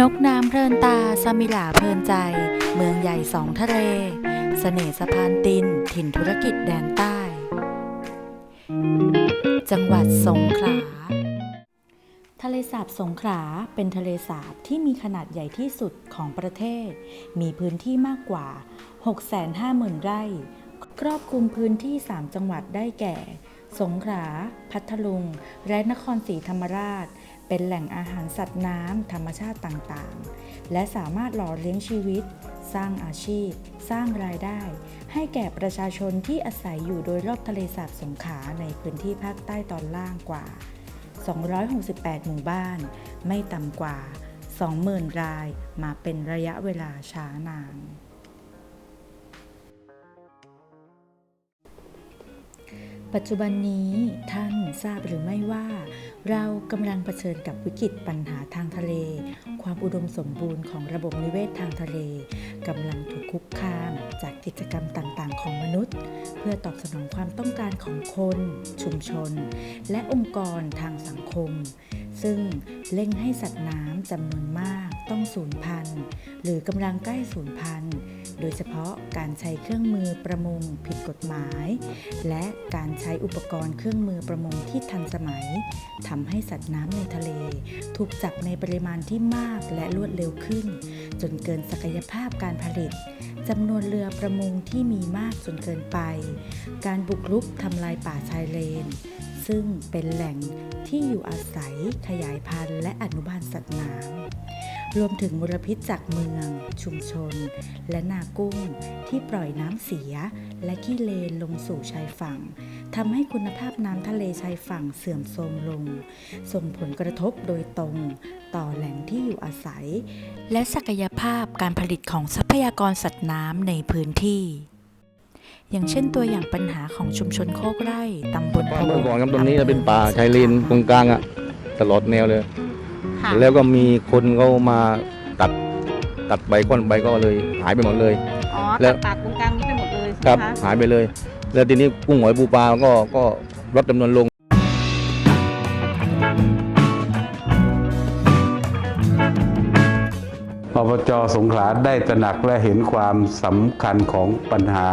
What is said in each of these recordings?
นกน้ำเพลินตาสมิลาเพลินใจ เมืองใหญ่สองทะเลเสน่ห์สะพานติน ถิ่นธุรกิจแดนใต้ จังหวัดสงขลา ทะเลสาบสงขลาเป็นทะเลสาบที่มีขนาดใหญ่ที่สุดของประเทศ มีพื้นที่มากกว่า 650,000 ไร่ ครอบคลุมพื้นที่ 3 จังหวัดได้แก่ สงขลา พัทลุง และนครศรีธรรมราช เป็นแหล่งอาหารสัตว์น้ำธรรมชาติต่างๆ และสามารถหล่อเลี้ยงชีวิต สร้างอาชีพ สร้างรายได้ ให้แก่ประชาชนที่อาศัยอยู่โดยรอบทะเลสาบสงขลาในพื้นที่ภาคใต้ตอนล่างกว่า 268 หมู่บ้าน ไม่ต่ำกว่า 20,000 รายมาเป็นระยะเวลาช้านาน ปัจจุบันนี้ท่านทราบหรือไม่ว่า เรากำลังเผชิญกับวิกฤตปัญหาทางทะเล ความอุดมสมบูรณ์ของระบบนิเวศทางทะเลกำลังถูกคุกคามจากกิจกรรมต่างๆ ของมนุษย์ เพื่อตอบสนองความต้องการของคน ชุมชน และองค์กรทางสังคม ซึ่งเร่งให้สัตว์น้ำจำนวนมากต้องสูญพันธุ์ หรือกำลังใกล้สูญพันธุ์ โดยเฉพาะการใช้เครื่องมือประมงผิดกฎหมาย และการใช้อุปกรณ์เครื่องมือประมงที่ทันสมัยทำให้สัตว์น้ำในทะเล ถูกจับในปริมาณที่มากและรวดเร็วขึ้น จนเกินศักยภาพการผลิตจำนวนเรือประมงที่มีมากจนเกินไป การบุกรุกทำลายป่าชายเลน ซึ่งเป็นแหล่งที่อยู่อาศัยขยายพันธุ์และอนุบาลสัตว์น้ำรวมถึงมลพิษจากเมือง ชุมชน และนากุ้งที่ปล่อยน้ำเสีย และขี้เลนลงสู่ชายฝั่งทำให้คุณภาพน้ำทะเลชายฝั่งเสื่อมโทรมลง ส่งผลกระทบโดยตรงต่อแหล่งที่อยู่อาศัย และศักยภาพการผลิตของทรัพยากรสัตว์น้ำในพื้นที่ อย่างเช่นตัวอย่างปัญหาของชุมชนโคกไร่ตำบลพะวเมื่งอก่อนครับตรงนี้เป็นป่าชายเลนตรงกลางอะตลอดแนวเลย ค่ะแล้วก็มีคนเขามาตัดตัดใบก้อนใบก็เลยหายไปหมดเลย อ๋อแล้ตัว ดปากตรงกลางนี้ไปหมดเลยคใช่รับ ไหมคะหายไปเลย แล้วทีนี้กุ้งหอยปูปลาก็ก็ลดจำนวนลง อบจสงขลาได้ตระหนักและเห็นความสำคัญของปัญหา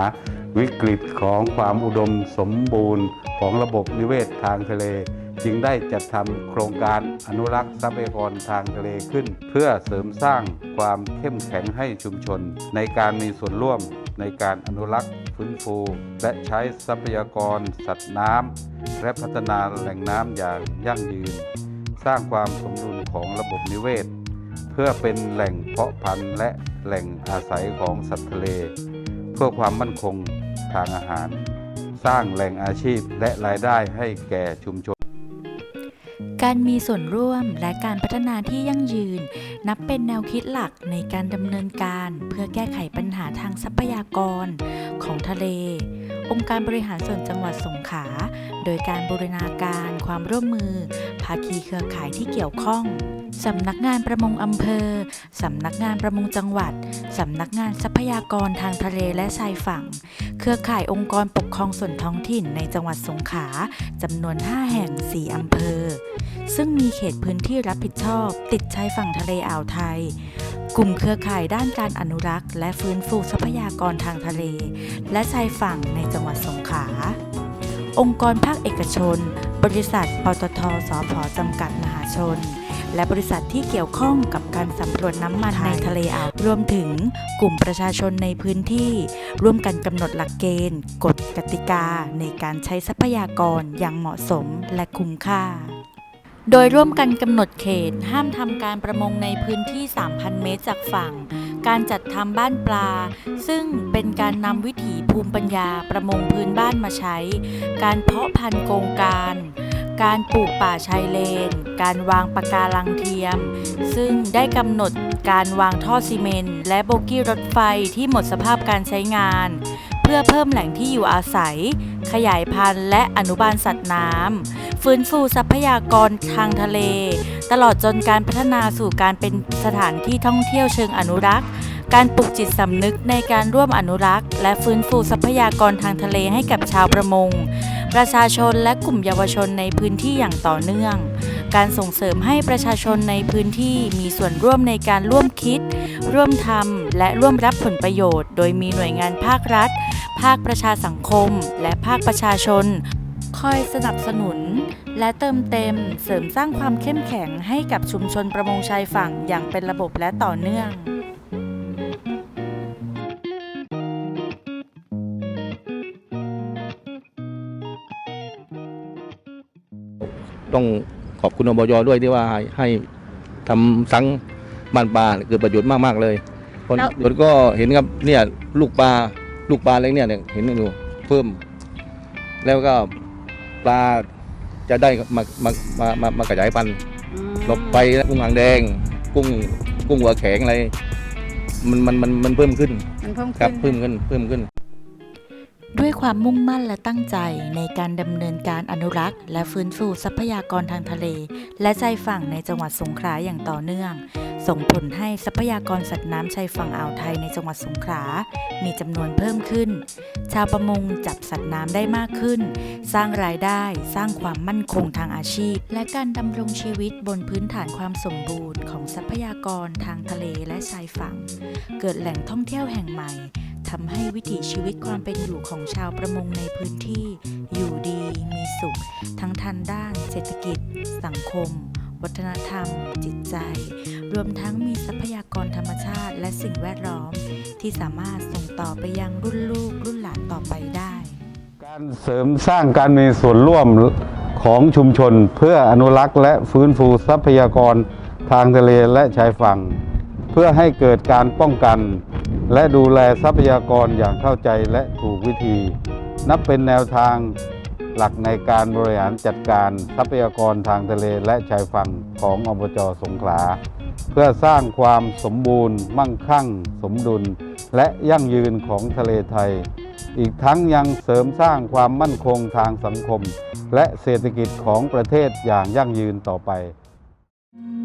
วิกฤตของความอุดมสมบูรณ์ของระบบนิเวศทางทะเล จึงได้จัดทำโครงการอนุรักษ์ทรัพยากรทางทะเลขึ้น เพื่อเสริมสร้างความเข้มแข็งให้ชุมชน ในการมีส่วนร่วมในการอนุรักษ์ฟื้นฟู และใช้ทรัพยากร สัตว์น้ำและพัฒนาแหล่งน้ำอย่างยั่งยืน สร้างความสมดุลของระบบนิเวศ เพื่อเป็นแหล่งเพาะพันธุ์และแหล่งอาศัยของสัตว์ทะเล เพื่อความมั่นคงทางอาหาร สร้างแหล่งอาชีพและรายได้ให้แก่ชุมชน การมีส่วนร่วมและการพัฒนาที่ยั่งยืน นับเป็นแนวคิดหลักในการดำเนินการเพื่อแก้ไขปัญหาทางทรัพยากรของทะเล องค์การบริหารส่วนจังหวัดสงขลาโดยการบูรณาการความร่วมมือ ภาคีเครือข่ายที่เกี่ยวข้อง สำนักงานประมงอำเภอ สำนักงานประมงจังหวัด สำนักงานทรัพยากรทางทะเลและชายฝั่ง เครือข่ายองค์กรปกครองส่วนท้องถิ่นในจังหวัดสงขลาจำนวน 5 แห่ง 4 อำเภอ ซึ่งมีเขตพื้นที่รับผิดชอบ ติดชายฝั่งทะเลอ่าวไทยกลุ่มเครือข่ายด้านการอนุรักษ์ และฟื้นฟูทรัพยากรทางทะเล และชายฝั่งในจังหวัดสงขลา องค์กรภาคเอกชน บริษัท ปตทสอพจำกัดมหาชน และบริษัทที่เกี่ยวข้องกับการสำรวจน้ำมันในทะเลอ่าว รวมถึงกลุ่มประชาชนในพื้นที่ ร่วมกันกำหนดหลักเกณฑ์ กฎกติกา ในการใช้ทรัพยากรอย่างเหมาะสมและคุ้มค่า โดยร่วมกันกำหนดเขตห้ามทำการประมงในพื้นที่ 3,000 เมตรจากฝั่ง การจัดทำบ้านปลา ซึ่งเป็นการนำวิถีภูมิปัญญาประมงพื้นบ้านมาใช้ การเพาะพันธุ์โกงการ การปลูกป่าชายเลน การวางปะการังเทียม ซึ่งได้กำหนดการวางท่อซีเมนต์และโบกี้รถไฟที่หมดสภาพการใช้งาน เพื่อเพิ่มแหล่งที่อยู่อาศัย ขยายพันธุ์และอนุบาลสัตว์น้ำ ฟื้นฟูทรัพยากรทางทะเล ตลอดจนการพัฒนาสู่การเป็นสถานที่ท่องเที่ยวเชิงอนุรักษ์ การปลุกจิตสำนึกในการร่วมอนุรักษ์ และฟื้นฟูทรัพยากรทางทะเลให้กับชาวประมง ประชาชนและกลุ่มเยาวชนในพื้นที่อย่างต่อเนื่อง การส่งเสริมให้ประชาชนในพื้นที่มีส่วนร่วมในการร่วมคิด ร่วมทำและร่วมรับผลประโยชน์ โดยมีหน่วยงานภาครัฐ ภาคประชาสังคม และภาคประชาชน คอยสนับสนุน และเติมเต็มเสริมสร้างความเข้มแข็งให้กับชุมชนประมงชายฝั่งอย่างเป็นระบบและต่อเนื่องต้องขอบคุณอบยด้วยที่ว่าให้ให้ทำสังบ้านปลาเกิดประโยชน์มาก ๆ เลยคนแล้วเดี๋ยวก็เห็นครับเนี่ยลูกปลาลูกปลาเล็กเนี่ยเนี่ยเห็นอยู่เพิ่ม แล้วก็ ปลาจะได้มามามามามาขยายพันธุ์อืมลบไปแล้วกุ้งหางแดง กุ้งกุ้งหัวแข็งอะไรมันมันมันมันเพิ่มขึ้นมันเพิ่มครัขึ้บน เพิ่มขึ้นเพิ่มขึ้น ด้วยความมุ่งมั่นและตั้งใจในการดำเนินการอนุรักษ์ และฟื้นฟูทรัพยากรทางทะเล และชายฝั่งในจังหวัดสงขลาอย่างต่อเนื่อง ส่งผลให้ทรัพยากรสัตว์น้ำชายฝั่งอ่าวไทยในจังหวัดสงขลา มีจำนวนเพิ่มขึ้น ชาวประมงจับสัตว์น้ำได้มากขึ้น สร้างรายได้ สร้างความมั่นคงทางอาชีพ และการดำรงชีวิตบนพื้นฐานความสมบูรณ์ของทรัพยากรทางทะเลและชายฝั่ง เกิดแหล่งท่องเที่ยวแห่งใหม่ทำให้วิถีชีวิตความเป็นอยู่ของชาวประมงในพื้นที่ อยู่ดีมีสุข ทั้งทางด้านเศรษฐกิจ สังคม วัฒนธรรม จิตใจ รวมทั้งมีทรัพยากรธรรมชาติและสิ่งแวดล้อม ที่สามารถส่งต่อไปยังรุ่นลูกรุ่นหลานต่อไปได้ การเสริมสร้างการมีส่วนร่วมของชุมชนเพื่ออนุรักษ์และฟื้นฟูทรัพยากรทางทะเลและชายฝั่ง เพื่อให้เกิดการป้องกัน และดูแลทรัพยากรอย่างเข้าใจและถูกวิธี นับเป็นแนวทางหลักในการบริหารจัดการทรัพยากรทางทะเลและชายฝั่งของอบจสงขลา เพื่อสร้างความสมบูรณ์ มั่งคั่ง สมดุล และยั่งยืนของทะเลไทย อีกทั้งยังเสริมสร้างความมั่นคงทางสังคม และเศรษฐกิจของประเทศอย่างยั่งยืนต่อไป「